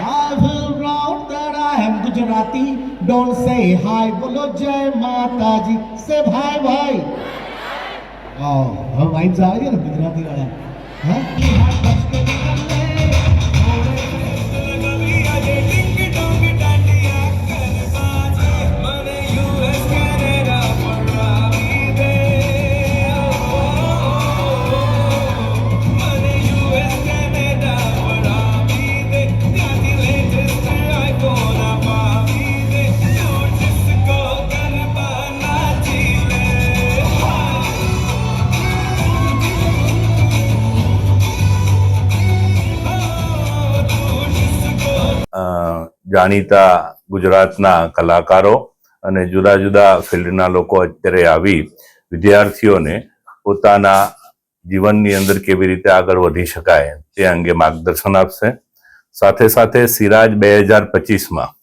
I will round that I am Gujarati. Don't say hi, bolo Jai Mataji. Say bye bye. Oh, हम आई जा रही है ना गुजराती वाला हाँ જાણીતા ગુજરાતના કલાકારો અને જુદા જુદા ફિલ્ડના લોકો અત્યારે આવી વિદ્યાર્થીઓને પોતાના જીવનની અંદર કેવી રીતે આગળ વધી શકાય તે અંગે માર્ગદર્શન આપશે. સાથે સાથે સિરાજ બે હજાર પચીસમાં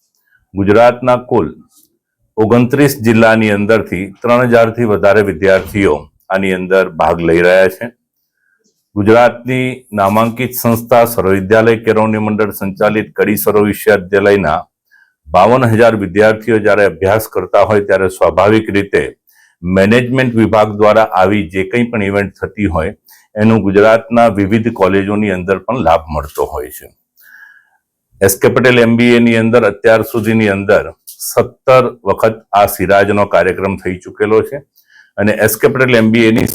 ગુજરાતના કુલ ઓગણત્રીસ જિલ્લાની અંદરથી ત્રણ હજારથી વધારે વિદ્યાર્થીઓ આની અંદર ભાગ લઈ રહ્યા છે. ગુજરાતની નામાંકિત સંસ્થા સર્વવિદ્યાલય કેળવણી મંડળ સંચાલિત કડી સર્વ વિશ્વવિદ્યાલયના બાવન હજાર વિદ્યાર્થીઓ જ્યારે અભ્યાસ કરતા હોય ત્યારે સ્વાભાવિક રીતે મેનેજમેન્ટ વિભાગ દ્વારા આવી જે કંઈ પણ ઇવેન્ટ થતી હોય, એનું ગુજરાતના વિવિધ કોલેજોની અંદર પણ લાભ મળતો હોય છે. એસ કે પટેલ એમબીએની અંદર અત્યાર સુધીની અંદર સત્તર વખત આ સિરાજનો કાર્યક્રમ થઈ ચૂકેલો છે અને એસ કે પટેલ MBA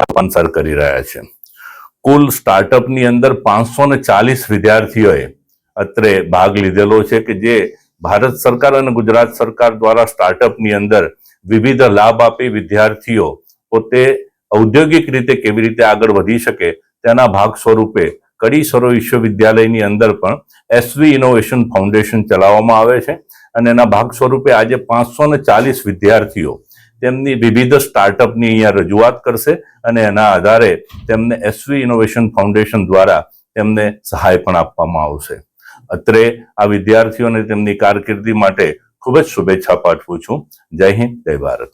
ની સ્પોન્સર કરી રહ્યા છે. કુલ સ્ટાર્ટઅપની અંદર પાંચસો ને ચાલીસ વિદ્યાર્થીઓએ અત્રે ભાગ લીધેલો છે કે જે ભારત સરકાર અને ગુજરાત સરકાર દ્વારા સ્ટાર્ટઅપની અંદર વિવિધ લાભ આપી વિદ્યાર્થીઓ પોતે ઔદ્યોગિક રીતે કેવી રીતે આગળ વધી શકે તેના ભાગ સ્વરૂપે કડી સર્વ વિશ્વવિદ્યાલયની અંદર પણ એસવી ઇનોવેશન ફાઉન્ડેશન ચલાવવામાં આવે છે અને એના ભાગ સ્વરૂપે આજે પાંચસો ને ચાલીસ વિદ્યાર્થીઓ તેમની વિવિધ સ્ટાર્ટઅપની અહીંયા રજૂઆત કરશે અને એના આધારે તેમને એસવી ઇનોવેશન ફાઉન્ડેશન દ્વારા તેમને સહાય પણ આપવામાં આવશે. અત્રે આ વિદ્યાર્થીઓને તેમની કારકિર્દી માટે ખૂબ જ શુભેચ્છા પાઠવું છું. જય હિન્દ, જય ભારત.